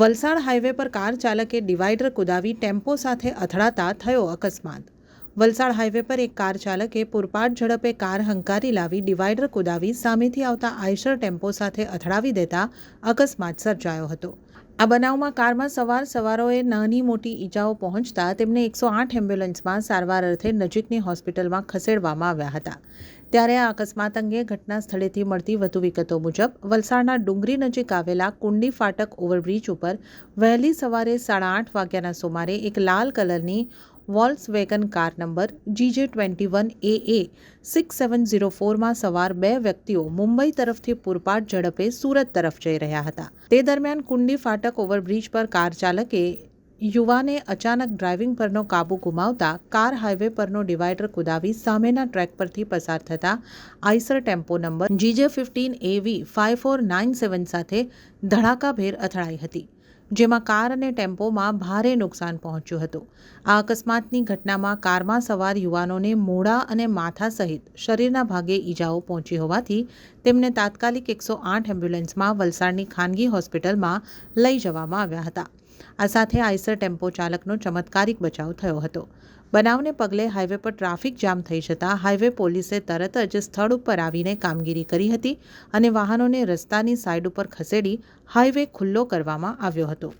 Valsad highway પર car ચાલકે divider કુદાવી ટેમ્પો સાથે અથડાતા થયો અકસ્માત. વલસાડ હાઈવે પર એક કાર ચાલકે પૂરપાટ ઝડપે કાર હંકારી લાવી ડિવાઈડર કુદાવી સામેથી આવતા આઈશર ટેમ્પો સાથે અથડાવી દેતા અકસ્માત સર્જાયો હતો. આ બનાવમાં કારમાં સવાર સવારોએ નાની મોટી ઈજાઓ પહોંચતા તેમને એકસો આઠ એમ્બ્યુલન્સમાં સારવાર અર્થે નજીકની હોસ્પિટલમાં ખસેડવામાં આવ્યા હતા. ત્યારે આ અકસ્માત અંગે ઘટના સ્થળેથી મળતી વધુ વિગતો મુજબ, વલસાડના ડુંગરી નજીક આવેલા કુંડી ફાટક ઓવરબ્રિજ ઉપર વહેલી સવારે સાડા આઠ વાગ્યાના સુમારે એક લાલ કલરની Volkswagen car number GJ twenty one A A six seven zero ફોરમાં સવાર બે વ્યક્તિઓ મુંબઈ તરફથી પૂરપાટ ઝડપે સુરત તરફ જઈ રહ્યા હતા. તે દરમિયાન કુંડી ફાટક ઓવરબ્રિજ પર કાર ચાલકે યુવાને અચાનક ડ્રાઇવિંગ પરનો કાબુ ગુમાવતા કાર હાઈવે પરનો ડિવાઈડર કુદાવી સામેના ટ્રેક પરથી પસાર થતા Eicher tempo number GJ fifteen AV five four nine seven સાથે ધડાકાભેર અથડાઈ હતી. જેમાં કાર અને ટેમ્પોમાં ભારે નુકસાન પહોંચ્યું હતું. આ અકસ્માતની ઘટનામાં કારમાં સવાર યુવાનોને મોડા અને માથા સહિત શરીરના ભાગે ઈજાઓ પહોંચી હોવાથી તેમને તાત્કાલિક એકસો આઠ એમ્બ્યુલન્સમાં વલસાડની ખાનગી હોસ્પિટલમાં લઈ જવામાં આવ્યા હતા. આ સાથે આઈસર ટેમ્પો ચાલકનો ચમત્કારિક બચાવ થયો હતો. બનાવને પગલે હાઈવે પર ટ્રાફિક જામ થઈ જતાં હાઈવે પોલીસે તરત જ સ્થળ ઉપર આવીને કામગીરી કરી હતી અને વાહનોને રસ્તાની સાઈડ ઉપર ખસેડી હાઈવે ખુલ્લો કરવામાં આવ્યો હતો.